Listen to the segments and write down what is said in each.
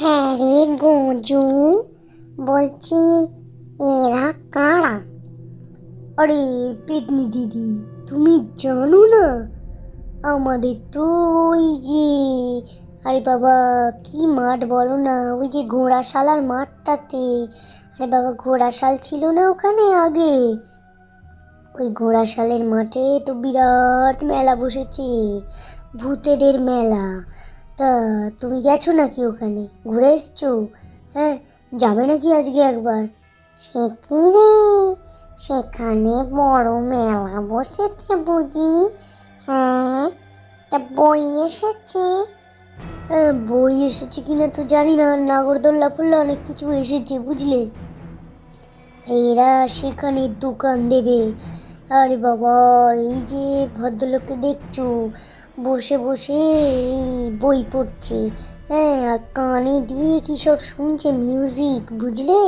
হ্যাঁ রে গোজু বলছি, এরা কারা? আরে, পেতনি দিদি, তুমি জানো না? আমাদের তো ওই যে, আরে বাবা, কি মাঠ বলো না? ওই যে ঘোড়াশালার মাঠটাতে। আরে বাবা, ঘোড়াশাল ছিল না ওখানে আগে? ওই ঘোড়াশালের মাঠে তো বিরাট মেলা বসেছে। ভূতেদের মেলা। তা তুমি গেছো নাকি ওখানে? ঘুরে এসছো? হ্যাঁ যাবে নাকি আজকে একবার? সে কি রে? সেখানে বড় মেলা বসেছে বুঝি? হ্যাঁ তা বই এসেছে? বই এসেছে কিনা তো জানি না। নাগরদোল্লা ফুল্লা অনেক কিছু এসেছে, বুঝলে? এরা সেখানে দোকান দেবে। আরে বাবা, এই যে ভদ্রলোককে দেখছ? বসে বসে বই পড়ছে। হ্যাঁ আর কানে দিয়ে কি সব শুনছে মিউজিক বুঝলে?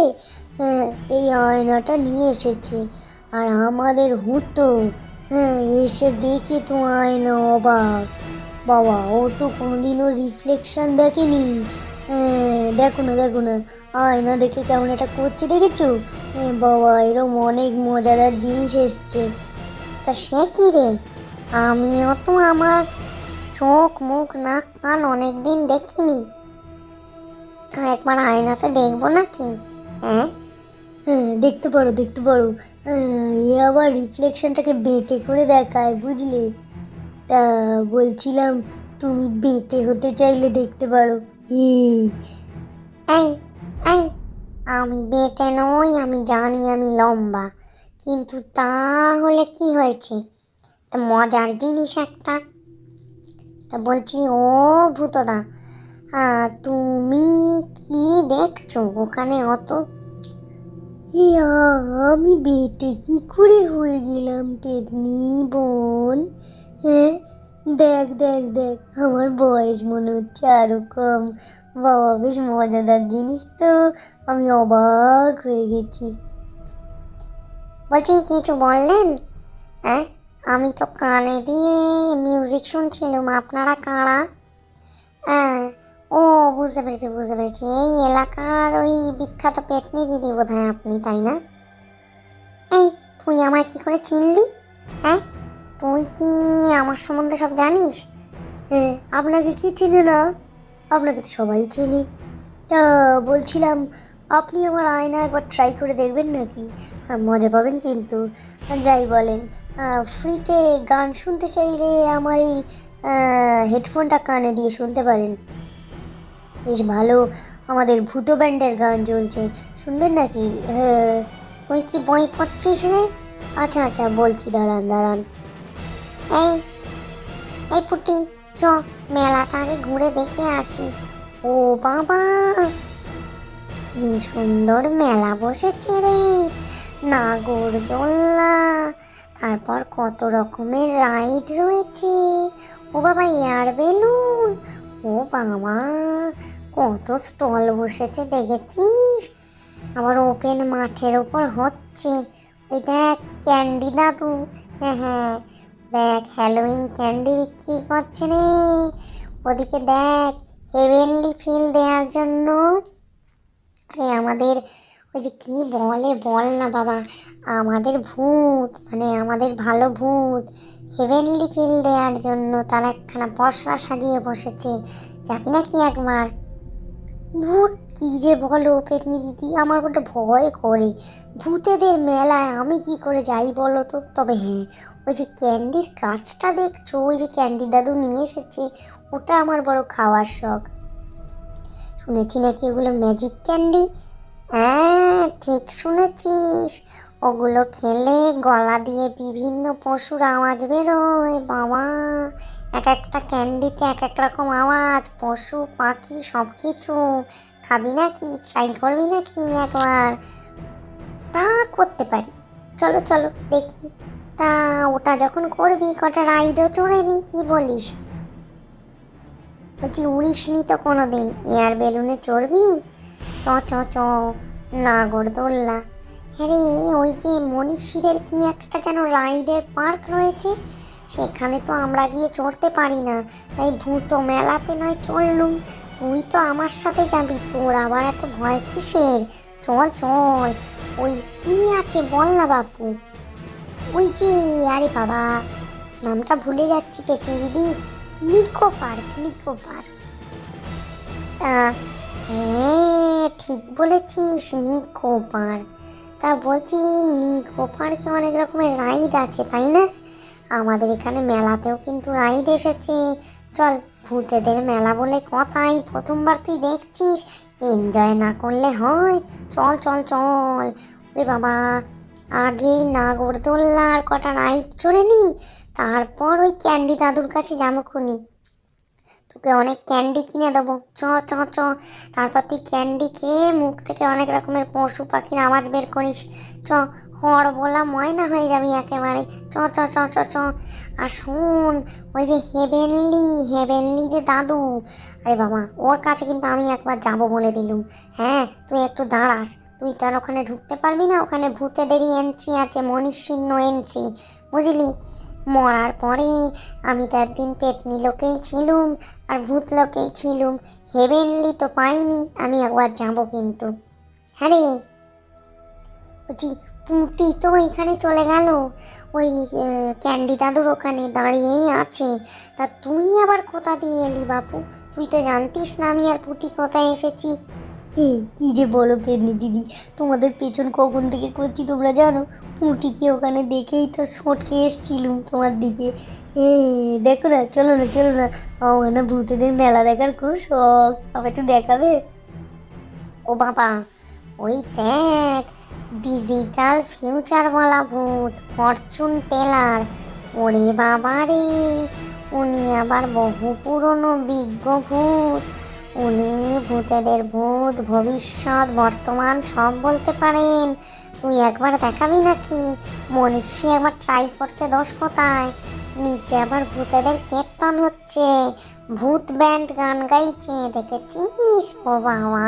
হ্যাঁ এই আয়নাটা নিয়ে এসেছে। আর আমাদের হুতো হ্যাঁ এসে দেখে তো আয়না অবাক। বাবা, ও তো কোনোদিনও রিফ্লেকশন দেখেনি। হ্যাঁ দেখো না দেখো না, আয়না দেখে কেমন একটা করছে, দেখেছ? হ্যাঁ বাবা এরকম অনেক মজাদার জিনিস এসছে। তা সে কি রে? আমিও তো আমার চোখ মুখ নাক কান অনেক দিন দেখিনি। তা একবার আয়নাতে দেখব নাকি? হ্যাঁ? হ্যাঁ দেখতে পারো দেখতে পারো। এ আবার রিফ্লেকশনটাকে বেটে করে দেখায় বুঝলে? তা বলছিলাম তুমি বেটে হতে চাইলে দেখতে পারো। এই আমি বেটে নই আমি জানি আমি লম্বা। কিন্তু তাহলে কি হয়েছে? তা মজার জিনিস একটা। তা বলছি, ও ভূতদা তুমি কি দেখছ? ওখানে অত আমি বেটে কি করে হয়ে গেলাম পেতনি বোন? হ্যাঁ দেখ দেখ দেখ, আমার বয়স মনে হচ্ছে আরও কম। বাবা, বেশ মজাদার জিনিস তো, আমি অবাক হয়ে গেছি। বলছি, কিছু বললেন? হ্যাঁ? আমি তো কানে দিয়ে মিউজিক শুনছিলাম। আপনারা কারা? হ্যাঁ ও বুঝতে পেরেছি বুঝতে পেরেছি। এই এলাকার ওই বিখ্যাত পেতনি দিদি বোধ হয় আপনি তাই না? এই তুই আমায় কি করে চিনলি? হ্যাঁ তুই কি আমার সম্বন্ধে সব জানিস? হ্যাঁ আপনাকে কি চেনে না আপনাকে তো সবাই চেনে। তা বলছিলাম আপনি আমার আয়না একবার ট্রাই করে দেখবেন নাকি? হ্যাঁ, মজা পাবেন কিন্তু। যাই বলেন। ফ্রিতে গান শুনতে চাইলে আমার এই হেডফোনটা কানে দিয়ে শুনতে পারেন। বেশ ভালো আমাদের ভূত ব্যান্ডের গান চলছে। শুনবেন নাকি? তুই কি বই পড়ছিস রে? আচ্ছা আচ্ছা বলছি, দাঁড়ান দাঁড়ান। এই এই পুটি, চ মেলাটা আগে ঘুরে দেখে আসি। ও বাবা! কি সুন্দর মেলা বসেছে রে, নাগরদোল্লা। তারপর কত রকমের রাইড রয়েছে। ও বাবা এয়ার বেলুন ও বাবা, কত স্টল বসেছে, দেখেছিস? আবার ওপেন মাঠের ওপর হচ্ছে। ওই দেখ ক্যান্ডি দাদু। হ্যাঁ হ্যাঁ। দেখ হ্যালোইন ক্যান্ডি বিক্রি করছে রে। ওদিকে দেখ হেভেনলি ফিল দেওয়ার জন্য। আমাদের ওই যে কি বলে, বল না বাবা। আমাদের ভূত মানে আমাদের ভালো ভূত। হেভেনলি ফিল দেওয়ার জন্য তারা একখানা পশরা সাজিয়ে বসেছে, যাবি নাকি একবার? ভূত, কি যে বলো পেতনি দিদি, আমার বড্ড ভয় করে। ভূতেদের মেলায় আমি কি করে যাই বলো তো? তবে হ্যাঁ ওই যে ক্যান্ডির গাছটা দেখছ? ওই যে ক্যান্ডি দাদু নিয়ে এসেছে, ওটা আমার বড় খাওয়ার শখ। শুনেছি নাকি ওগুলো ম্যাজিক ক্যান্ডি হ্যাঁ ঠিক শুনেছিস। ওগুলো খেলে গলা দিয়ে বিভিন্ন পশুর আওয়াজ বেরোয়, বাবা। এক একটা ক্যান্ডিতে এক এক রকম আওয়াজ, পশু, পাখি সব কিছু খাবি নাকি? ট্রাই করবি নাকি একবার? তা করতে পারি। চলো চলো, দেখি। তা ওটা যখন করবি, কটা রাইডও চড়ে নি, কি বলিস? বলছি, উড়িস নি তো কোনো দিন এয়ার বেলুনে চড়বি? চ চ চ। নাগরদোল্লা হ্যাঁ ওই যে মনীষীদের কি একটা যেন রাইডের পার্ক রয়েছে? সেখানে তো আমরা গিয়ে চড়তে পারি না। তাই ভূত মেলাতে নয় চললুম। তুই তো আমার সাথে যাবি। তোর আবার এত ভয় কিসের? চল চল। ওই কি আছে বল না বাপু। ওই যে, আরে বাবা। নামটা ভুলে যাচ্ছি পেতে দিদি? নিকো পার্ক নিকো পার্ক। তা হ্যাঁ ঠিক বলেছিস নিকো তা বলছি নিকো পার্কে অনেক রকমের রাইড আছে, তাই না? আমাদের এখানে মেলাতেও কিন্তু রাইড এসেছে। চল, ভূতেদের মেলা বলে কথাই প্রথমবার তুই দেখছিস। এনজয় না করলে হয়। চল চল চল। ওরে বাবা আগে নাগরদোল্লার কটা রাইড চড়ে নি। তারপর ওই ক্যান্ডি দাদুর কাছে যাব খুনি। তোকে অনেক ক্যান্ডি কিনে দেবো। চ চ চ। তারপর তুই ক্যান্ডি খেয়ে মুখ থেকে অনেক রকমের পশু পাখির আওয়াজ বের করিস। চ, হড় বলা ময়না হয়ে যাবি একেবারে। চ চ চ চ চ। আর শোন, ওই যে হেভেনলি হেভেনলি যে দাদু, আরে বাবা, ওর কাছে কিন্তু আমি একবার যাব বলে দিলুম। হ্যাঁ তুই একটু দাঁড়াস। তুই তার ওখানে ঢুকতে পারবি না? ওখানে ভূতেদেরই এন্ট্রি আছে মনিষিন্ন এন্ট্রি বুঝলি? মরার পরে আমি তো একদিন পেতনি লোকেই ছিলুম আর ভূত লোকেই ছিলুম। হেভেনলি তো পাইনি, আমি একবার যাব কিন্তু। হ্যাঁ রে। বলছি, পুঁটি তো এখানে চলে গেল। ওই ক্যান্ডি দাদুর ওখানে দাঁড়িয়েই আছে। তা তুই আবার কোথা দিয়ে এলি বাপু? তুই তো জানতিস না আমি আর পুটি কোথায় এসেছি। এ, কি যে বলো পেদনি দিদি? তোমাদের পেছন কখন থেকে করছি তোমরা জানো? পুঁটিকে ওখানে দেখেই তো সটকে এসছিলুম তোমার দিকে। এ, দেখো না, চলো না চলো না। আমার না ভূতেদের মেলা দেখার খুব শখ। আবার একটু দেখাবে? ও বাবা, ওই দেখ ডিজিটাল ফিউচার বলা ভূত ফরচুন টেলার ওরে বাবা রে উনি আবার বহু পুরনো বিজ্ঞ ভূত। উনি ভূতেদের ভূত, ভবিষ্যৎ, বর্তমান সব বলতে পারেন। তুই একবার দেখাবি নাকি? মনীষী একবার ট্রাই করতে দোষ কোথায়? নিচে আবার ভূতেদের কীর্তন হচ্ছে। ভূত ব্যান্ড গান গাইছে, দেখেছিস? ও বাবা।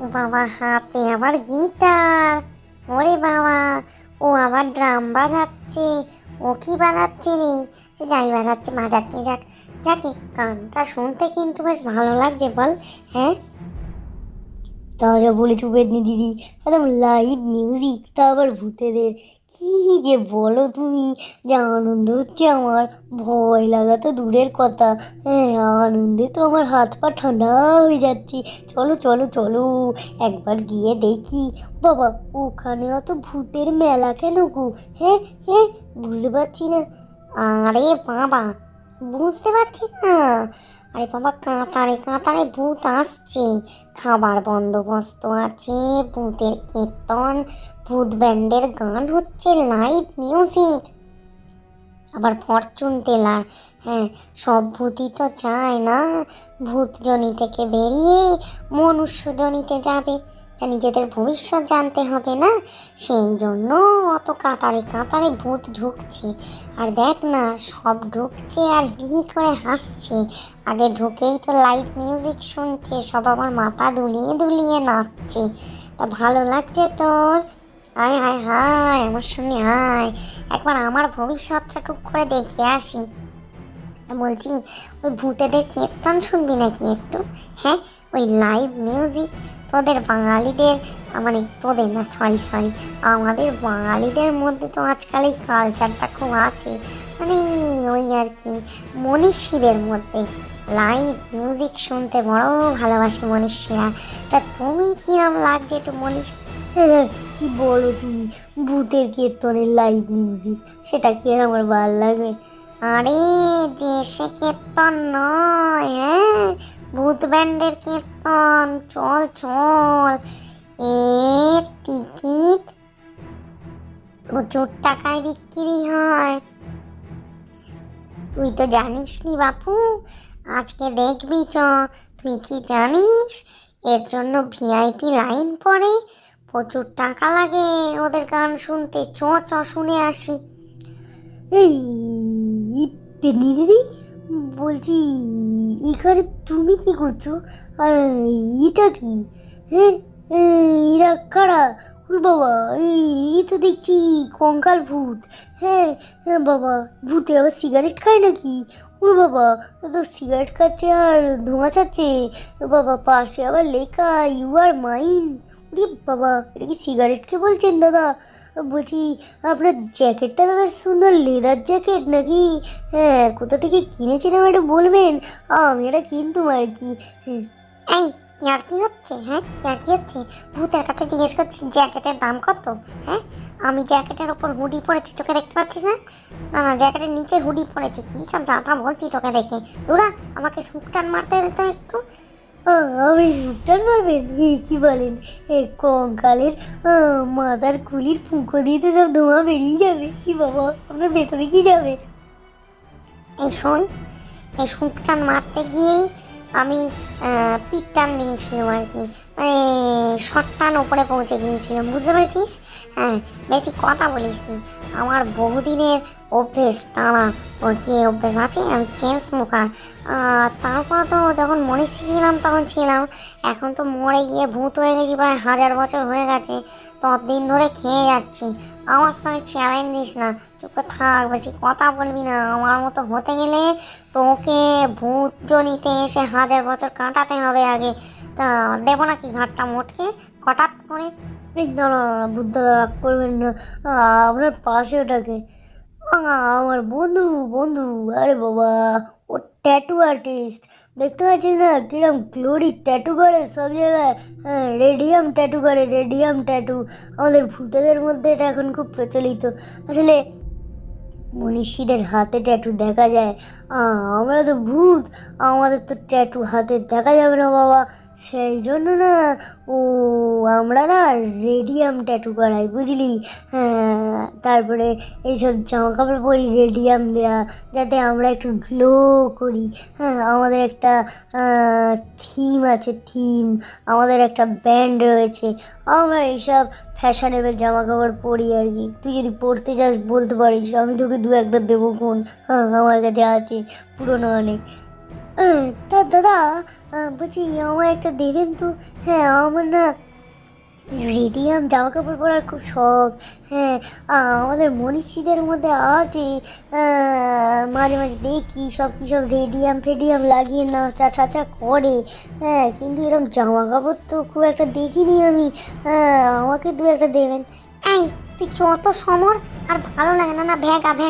বাবা হাতে আবার গিটার ওরে বাবা, ও আবার ড্রাম বাজাচ্ছে। ও কি বাজাচ্ছে রে? যাই বাজাচ্ছে বাজাচ্ছে যাক যাকে গানটা শুনতে কিন্তু বেশ ভালো লাগছে, বল হ্যাঁ? তাজা বলেছ পেদনি দিদি একদম লাইভ মিউজিক তা আবার ভূতেদের, কি যে বলো তুমি? যে আনন্দ হচ্ছে আমার, ভয় লাগা তো দূরের কথা হ্যাঁ আনন্দে তো আমার হাত পা ঠান্ডা হয়ে যাচ্ছে, চলো চলো চলো, একবার গিয়ে দেখি, বাবা, ওখানে অত ভূতের মেলা কেন গো হ্যাঁ হ্যাঁ বুঝতে পারছি না, আরে বাবা বুঝতে পারছি না। আরে বাবা কাতারে কাতারে ভূত আসছে। খাবার বন্দোবস্ত আছে, ভূতের কীর্তন, ভূত ব্যান্ডের গান হচ্ছে লাইভ মিউজিক আবার ফরচুন টেলার হ্যাঁ সব ভূতই তো চায় না। ভূত জনি থেকে বেরিয়ে মনুষ্য জনিতে যাবে। নিজেদের ভবিষ্যৎ জানতে হবে না? সেই জন্য অত কাতারে কাতারে ভূত ঢুকছে। আর দেখ না, সব ঢুকছে আর হি হি করে হাসছে। আগে ঢুকেই তো লাইভ মিউজিক শুনছে, সব আমার মাথা দুলিয়ে দুলিয়ে নাচছে। তা ভালো লাগছে তোর? আয় হায় হায় আমার সঙ্গে আয়। একবার আমার ভবিষ্যৎটা টুক করে দেখে আসি। বলছি, ওই ভূতেদের কীর্তন শুনবি নাকি একটু? হ্যাঁ ওই লাইভ মিউজিক তোদের বাঙালিদের মানে তোদের না সরি সরি আমাদের বাঙালিদের মধ্যে তো আজকাল এই কালচারটা খুব আছে। মানে ওই আর কি, মনীষীদের মধ্যে। লাইভ মিউজিক শুনতে বড় ভালোবাসি মনীষীরা। তা তুমি কিরম লাগছে একটু মনীষ কি বলো তুমি? ভূতের কীর্তনের লাইভ মিউজিক সেটা কি আমার ভালো লাগবে? আরে যে সে কীর্তন নয় হ্যাঁ? ভূত ব্যান্ডের কীর্তন, চল চল। এর টিকিট প্রচুর টাকায় বিক্রি হয়। তুই তো জানিস নি বাপু, আজকে দেখবি চ। তুই কি জানিস? এর জন্য ভিআইপি লাইন পড়ে, প্রচুর টাকা লাগে ওদের গান শুনতে। চ চ, শুনে আসি। এই দিদি বলছি, এখানে তুমি কি করছ? আর এটা কি? হ্যাঁ কারা? ওরে বাবা, এই তো দেখছি কঙ্কাল ভূত। হ্যাঁ হ্যাঁ বাবা, ভূতে আবার সিগারেট খায় নাকি? ও ও বাবা, তো সিগারেট খাচ্ছে আর ধোঁয়া ছাড়ছে। বাবা, পাশে আবার লেখা ইউ আর মাইন ওরে বাবা, এটা কি সিগারেটকে বলছেন, দাদা? বলছি, আপনার জ্যাকেটটা তো বেশ সুন্দর লেদার জ্যাকেট নাকি? হ্যাঁ কোথা থেকে কিনেছেন আমায় একটু বলবেন? আমি এটা কিনতুম আর কি। এই, ইয়ার কি হচ্ছে? হ্যাঁ ইয়ার কি হচ্ছে? ভূতের কাছে জিজ্ঞেস করছিস জ্যাকেটের দাম কত? হ্যাঁ আমি জ্যাকেটের ওপর হুডি পরেছি, চোখে দেখতে পাচ্ছিস না? না না, জ্যাকেটের নিচে হুডি পরেছি, কী সব যাতা বলছি তোকে দেখে। দুরা, আমাকে সুকটান মারতে দিতে একটু। আমি সুটার মারবেন এ কি বলেন? এ কঙ্কালের মাথার কুলির ফুঁকো দিয়ে তো সব ধোঁয়া বেরিয়ে যাবে। কি বাবা আপনার ভেতরে কি যাবে? এই শোন এই সুকটান মারতে গিয়েই আমি আহ, পিকটান নিয়েছিলাম আর কি। মানে শটটান ওপরে পৌঁছে গিয়েছিলাম বুঝতে পেরেছিস? হ্যাঁ বেশি কথা বলিস আমার বহুদিনের অভ্যেস ওর কি অভ্যেস আছে আমি চেঞ্জ মুখার তারপর তো যখন মনীষী ছিলাম তখন ছিলাম, এখন তো মরে গিয়ে ভূত হয়ে গেছি, প্রায় হাজার বছর হয়ে গেছে, ততদিন ধরে খেয়ে যাচ্ছি। আমার সঙ্গে চ্যালেঞ্জ দিস না, চুপে থাক, বেশি কথা বলবি না, আমার মতো হতে গেলে তোকে ভূত জনিতে এসে হাজার বছর কাটাতে হবে আগে। তা, দেবো নাকি ঘাটটা মোটকে? হঠাৎ করে? এই বুদ্ধ করবেন না আপনার পাশে ওটাকে আমার বন্ধু বন্ধু, আরে বাবা, ও ট্যাটু আর্টিস্ট দেখতে পাচ্ছিস না, কিরম গ্লোরি ট্যাটু করে সব জায়গায়। হ্যাঁ রেডিয়াম ট্যাটু করে রেডিয়াম ট্যাটু আমাদের ভূতেদের মধ্যে এটা এখন খুব প্রচলিত। আসলে মনীষীদের হাতে ট্যাটু দেখা যায়। আমরা তো ভূত, আমাদের তো ট্যাটু হাতে দেখা যাবে না বাবা। সেই জন্য না ও আমরা না রেডিয়াম ট্যাটু করাই বুঝলি? হ্যাঁ তারপরে এইসব জামা কাপড় পরি রেডিয়াম দেওয়া যাতে আমরা একটু গ্লো করি। হ্যাঁ আমাদের একটা থিম আছে থিম আমাদের একটা ব্যান্ড রয়েছে। আমরা এইসব ফ্যাশনেবল জামা কাপড় পরি আর কি। তুই যদি পরতে চাস বলতে পারিস আমি তোকে দু একটা দেবো কোন হ্যাঁ আমার কাছে আছে পুরোনো অনেক। আহ, তা দাদা বলছি আমার একটা দেবেন তো? হ্যাঁ আমার না রেডিয়াম জামা কাপড় পরার খুব শখ। হ্যাঁ আমাদের মনীষীদের মধ্যে আছে মাঝে মাঝে দেখি, সব কী সব রেডিয়াম ফেডিয়াম লাগিয়ে নাচা টাচা করে। হ্যাঁ কিন্তু এরকম জামা কাপড় তো খুব একটা দেখিনি আমি। হ্যাঁ আমাকে দু একটা দেবেন। এই, তুই যত সমর আর ভালো লাগে না না ভ্যাগা ভ্যাগা